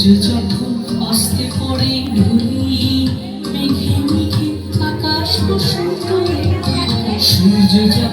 সূর্য যখন অস্তে পড়ে ধুলি মেঘে মেঘে আকাশ কুসুম সূর্য যখন